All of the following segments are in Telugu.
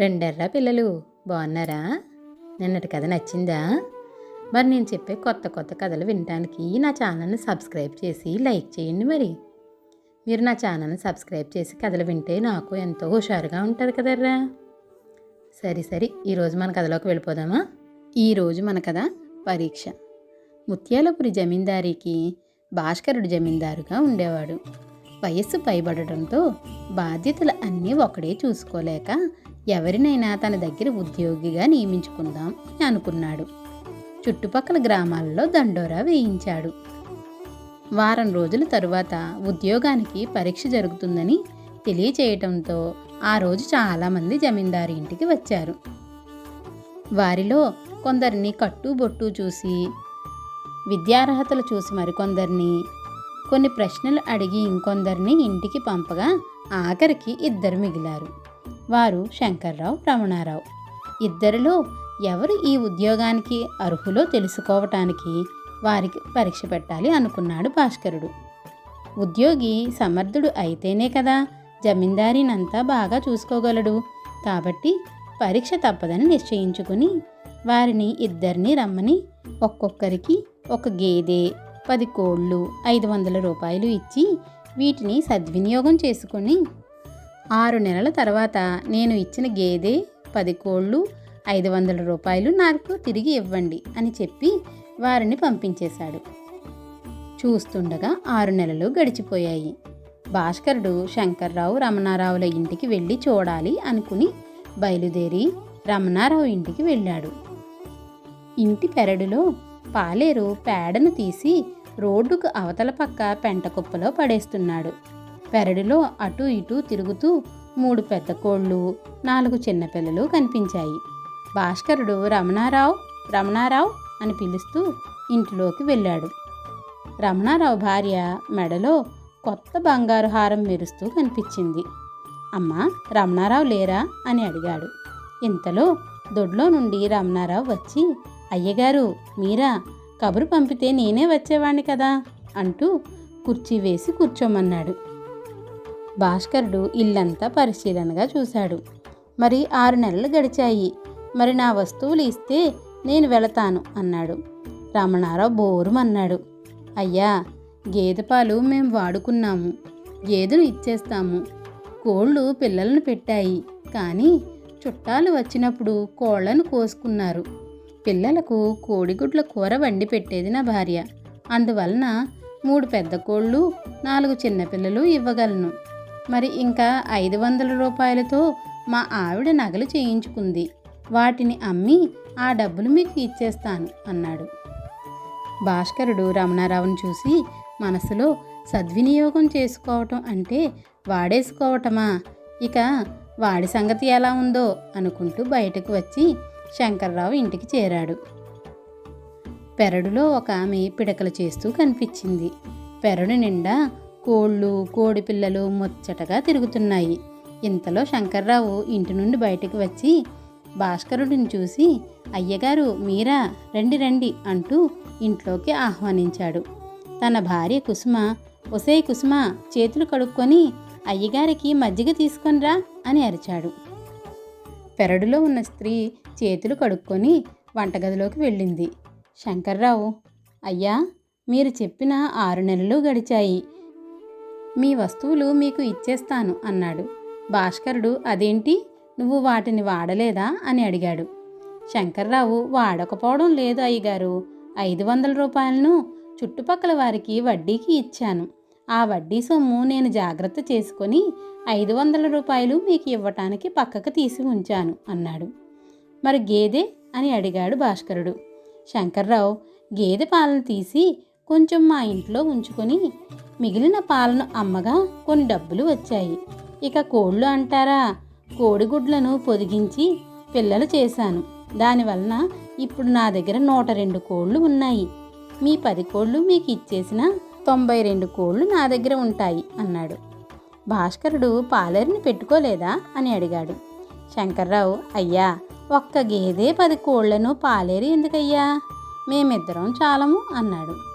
రెండెర్రా పిల్లలు బాగున్నారా? నిన్నటి కథ నచ్చిందా? మరి నేను చెప్పే కొత్త కొత్త కథలు వినడానికి నా ఛానల్ని సబ్స్క్రైబ్ చేసి లైక్ చేయండి మరి. మీరు నా ఛానల్ని సబ్స్క్రైబ్ చేసి కథలు వింటే నాకు ఎంతో హుషారుగా ఉంటుంది కదర్రా. సరే సరే ఈరోజు మన కథలోకి వెళ్ళిపోదామా? ఈరోజు మన కథ పరీక్ష. ముత్యాలపురి జమీందారీకి భాస్కరుడు జమీందారుగా ఉండేవాడు. వయస్సు పైబడటంతో బాధ్యతలు అన్నీ ఒకడే చూసుకోలేక ఎవరినైనా తన దగ్గర ఉద్యోగిగా నియమించుకుందాం అని అనుకున్నాడు. చుట్టుపక్కల గ్రామాలలో దండోరా వేయించాడు. వారం రోజుల తరువాత ఉద్యోగానికి పరీక్ష జరుగుతుందని తెలియచేయటంతో ఆ రోజు చాలామంది జమీందారు ఇంటికి వచ్చారు. వారిలో కొందరిని కట్టుబొట్టు చూసి విద్యార్హతలు చూసి మరికొందరిని కొన్ని ప్రశ్నలు అడిగి ఇంకొందరిని ఇంటికి పంపగా ఆఖరికి ఇద్దరు మిగిలారు. వారు శంకర్రావు రమణారావు. ఇద్దరిలో ఎవరు ఈ ఉద్యోగానికి అర్హులో తెలుసుకోవటానికి వారికి పరీక్ష పెట్టాలి అనుకున్నాడు భాస్కరుడు. ఉద్యోగి సమర్థుడు అయితేనే కదా జమీందారీనంతా బాగా చూసుకోగలడు. కాబట్టి పరీక్ష తప్పదని నిశ్చయించుకుని వారిని ఇద్దరిని రమ్మని ఒక్కొక్కరికి ఒక గేదె పది కోళ్ళు ఐదు వందల రూపాయలు ఇచ్చి వీటిని సద్వినియోగం చేసుకొని ఆరు నెలల తర్వాత నేను ఇచ్చిన గేదె పది కోళ్ళు ఐదు వందల రూపాయలు నాకు తిరిగి ఇవ్వండి అని చెప్పి వారిని పంపించేశాడు. చూస్తుండగా ఆరు నెలలు గడిచిపోయాయి. భాస్కరుడు శంకర్రావు రమణారావుల ఇంటికి వెళ్ళి చూడాలి అనుకుని బయలుదేరి రమణారావు ఇంటికి వెళ్ళాడు. ఇంటి పెరడులో పాలేరు పేడను తీసి రోడ్డుకు అవతల పక్క పెంట కుప్పలో పడేస్తున్నాడు. పెరడులో అటు ఇటు తిరుగుతూ మూడు పెద్ద కోళ్ళు నాలుగు చిన్నపిల్లలు కనిపించాయి. భాస్కరుడు రమణారావు రమణారావు అని పిలుస్తూ ఇంటిలోకి వెళ్ళాడు. రమణారావు భార్య మెడలో కొత్త బంగారు హారం మెరుస్తూ కనిపించింది. అమ్మ రమణారావు లేరా? అని అడిగాడు. ఇంతలో దొడ్లో నుండి రమణారావు వచ్చి అయ్యగారు మీరా కబురు పంపితే నేనే వచ్చేవాణ్ణి కదా? అంటూ కుర్చీ వేసి కూర్చోమన్నాడు. భాస్కరుడు ఇల్లంతా పరిశీలనగా చూశాడు. మరి ఆరు నెలలు గడిచాయి. మరి నా వస్తువులు ఇస్తే నేను వెళతాను అన్నాడు. రమణారావు బోరుమన్నాడు అయ్యా గేదె పాలు మేము వాడుకున్నాము. గేదెను ఇచ్చేస్తాము. కోళ్ళు పిల్లలను పెట్టాయి. కానీ చుట్టాలు వచ్చినప్పుడు కోళ్ళను కోసుకున్నారు. పిల్లలకు కోడిగుడ్ల కూర వండి పెట్టేది నా భార్య. అందువలన మూడు పెద్ద కోళ్ళు నాలుగు చిన్నపిల్లలు ఇవ్వగలను. మరి ఇంకా ఐదు వందల రూపాయలతో మా ఆవిడ నగలు చేయించుకుంది. వాటిని అమ్మి ఆ డబ్బులు మీకు ఇచ్చేస్తాను అన్నాడు. భాస్కరుడు రమణారావుని చూసి మనసులో సద్వినియోగం చేసుకోవటం అంటే వాడేసుకోవటమా? ఇక వాడి సంగతి ఎలా ఉందో అనుకుంటూ బయటకు వచ్చి శంకర్రావు ఇంటికి చేరాడు. పెరడులో ఒక ఆమె పిడకలు చేస్తూ కనిపించింది. పెరడు నిండా కోళ్ళు కోడి పిల్లలు ముచ్చటగా తిరుగుతున్నాయి. ఇంతలో శంకర్రావు ఇంటి నుండి బయటికి వచ్చి భాస్కరుడిని చూసి అయ్యగారు మీరా రండి రండి అంటూ ఇంట్లోకి ఆహ్వానించాడు. తన భార్య కుసుమ ఒసే కుసుమ చేతులు కడుక్కొని అయ్యగారికి మజ్జిగ తీసుకొనిరా అని అరిచాడు. పెరడులో ఉన్న స్త్రీ చేతులు కడుక్కొని వంటగదిలోకి వెళ్ళింది. శంకర్రావు అయ్యా మీరు చెప్పిన ఆరు నెలలు గడిచాయి. మీ వస్తువులు మీకు ఇచ్చేస్తాను అన్నాడు. భాస్కరుడు అదేంటి? నువ్వు వాటిని వాడలేదా? అని అడిగాడు. శంకర్రావు వాడకపోవడం లేదు అయ్యగారు. ఐదు వందల రూపాయలను చుట్టుపక్కల వారికి వడ్డీకి ఇచ్చాను. ఆ వడ్డీ సొమ్ము నేను జాగ్రత్త చేసుకొని ఐదు వందల రూపాయలు మీకు ఇవ్వటానికి పక్కకు తీసి ఉంచాను అన్నాడు. మరి గేదె? అని అడిగాడు భాస్కరుడు. శంకర్రావు గేదె పాలను తీసి కొంచెం మా ఇంట్లో ఉంచుకొని మిగిలిన పాలను అమ్మగా కొన్ని డబ్బులు వచ్చాయి. ఇక కోళ్ళు అంటారా? కోడిగుడ్లను పొదిగించి పిల్లలు చేశాను. దానివలన ఇప్పుడు నా దగ్గర నూట రెండు కోళ్ళు ఉన్నాయి. మీ పది కోళ్ళు మీకు ఇచ్చేసిన తొంభై రెండు కోళ్ళు నా దగ్గర ఉంటాయి అన్నాడు. భాస్కరుడు పాలేరుని పెట్టుకోలేదా అని అడిగాడు. శంకర్రావు అయ్యా ఒక్క గేదె పది కోళ్ళను పాలేరు ఎందుకయ్యా? మేమిద్దరం చాలము అన్నాడు.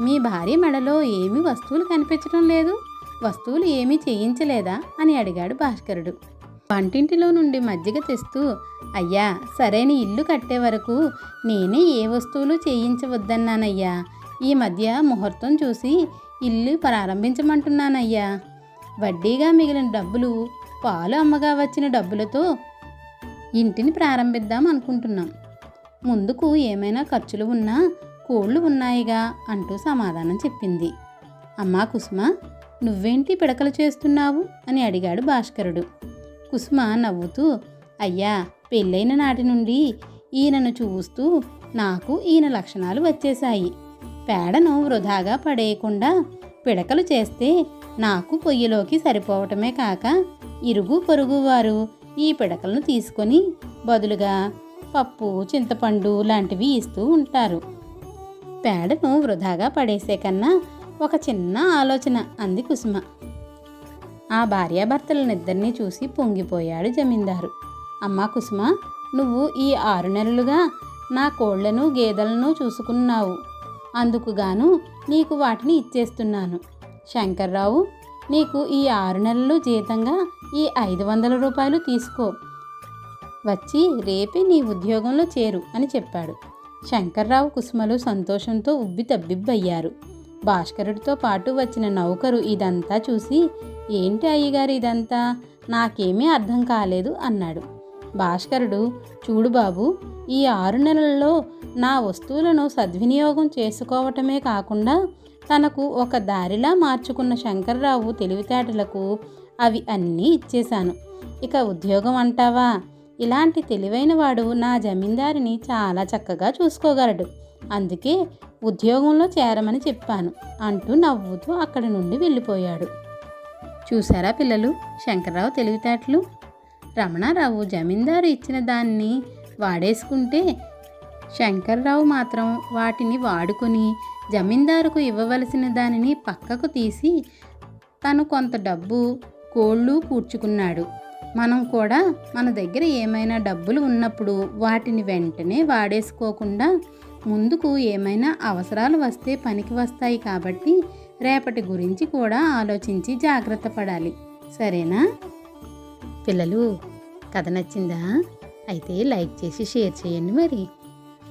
మీ భార్య మెడలో ఏమీ వస్తువులు కనిపించడం లేదు. వస్తువులు ఏమీ చేయించలేదా? అని అడిగాడు భాస్కరుడు. వంటింటిలో నుండి మజ్జిగ తెస్తూ అయ్యా సరైన ఇల్లు కట్టే వరకు నేనే ఏ వస్తువులు చేయించవద్దన్నానయ్యా. ఈ మధ్య ముహూర్తం చూసి ఇల్లు ప్రారంభించమంటున్నానయ్యా. వడ్డీగా మిగిలిన డబ్బులు పాలు అమ్మగా వచ్చిన డబ్బులతో ఇంటిని ప్రారంభిద్దాం అనుకుంటున్నాం. ముందుకు ఏమైనా ఖర్చులు ఉన్నా కోళ్ళు ఉన్నాయిగా అంటూ సమాధానం చెప్పింది. అమ్మా కుసుమ నువ్వేంటి పిడకలు చేస్తున్నావు? అని అడిగాడు భాస్కరుడు. కుసుమ నవ్వుతూ అయ్యా పెళ్ళైన నాటి నుండి ఈయనను చూస్తూ నాకు ఈయన లక్షణాలు వచ్చేశాయి. పేడను వృధాగా పడేయకుండా పిడకలు చేస్తే నాకు పొయ్యిలోకి సరిపోవటమే కాక ఇరుగు పొరుగు వారు ఈ పిడకలను తీసుకొని బదులుగా పప్పు చింతపండు లాంటివి ఇస్తూ ఉంటారు. పేడను వృధాగా పడేసే కన్నా ఒక చిన్న ఆలోచన. అంది కుసుమ. ఆ భార్యాభర్తలనిద్దరినీ చూసి పొంగిపోయాడు జమీందారు. అమ్మా కుసుమ నువ్వు ఈ ఆరు నెలలుగా నా కోళ్ళను గేదెలను చూసుకున్నావు. అందుకు గాను నీకు వాటిని ఇచ్చేస్తున్నాను. శంకర్రావు నీకు ఈ ఆరు నెలలు జీతంగా ఈ ఐదు వందల రూపాయలు తీసుకో. వచ్చి రేపే నీ ఉద్యోగంలో చేరు అని చెప్పాడు. శంకర్రావు కుసుమలు సంతోషంతో ఉబ్బి తబ్బిబ్బయ్యారు. భాస్కరుడితో పాటు వచ్చిన నౌకరు ఇదంతా చూసి ఏంటి అయ్యగారు ఇదంతా? నాకేమీ అర్థం కాలేదు అన్నాడు. భాస్కరుడు చూడు బాబు ఈ ఆరు నెలల్లో నా వస్తువులను సద్వినియోగం చేసుకోవటమే కాకుండా తనకు ఒక దారిలా మార్చుకున్న శంకర్రావు తెలివితేటలకు అవి అన్నీ ఇచ్చేశాను. ఇక ఉద్యోగం అంటావా? ఇలాంటి తెలివైన వాడు నా జమీందారిని చాలా చక్కగా చూసుకోగలడు. అందుకే ఉద్యోగంలో చేరమని చెప్పాను అంటూ నవ్వుతూ అక్కడి నుండి వెళ్ళిపోయాడు. చూసారా పిల్లలు? శంకర్రావు తెలివితేటలు. రమణారావు జమీందారు ఇచ్చిన దాన్ని వాడేసుకుంటే శంకర్రావు మాత్రం వాటిని వాడుకొని జమీందారుకు ఇవ్వవలసిన దానిని పక్కకు తీసి తను కొంత డబ్బు కోళ్ళు కూర్చుకున్నాడు. మనం కూడా మన దగ్గర ఏమైనా డబ్బులు ఉన్నప్పుడు వాటిని వెంటనే వాడేసుకోకుండా ముందుకు ఏమైనా అవసరాలు వస్తే పనికి వస్తాయి కాబట్టి రేపటి గురించి కూడా ఆలోచించి జాగ్రత్త పడాలి. సరేనా? పిల్లలు కథ నచ్చిందా? అయితే లైక్ చేసి షేర్ చేయండి మరి.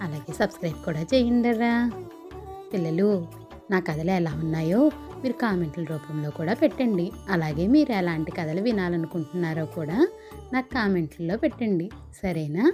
అలాగే సబ్స్క్రైబ్ కూడా చేయండిరా. పిల్లలు నా కథలు ఎలా ఉన్నాయో మీరు కామెంట్ల రూపంలో కూడా పెట్టండి. అలాగే మీరు ఎలాంటి కథలు వినాలనుకుంటున్నారో కూడా నాకు కామెంట్లలో పెట్టండి. సరేనా?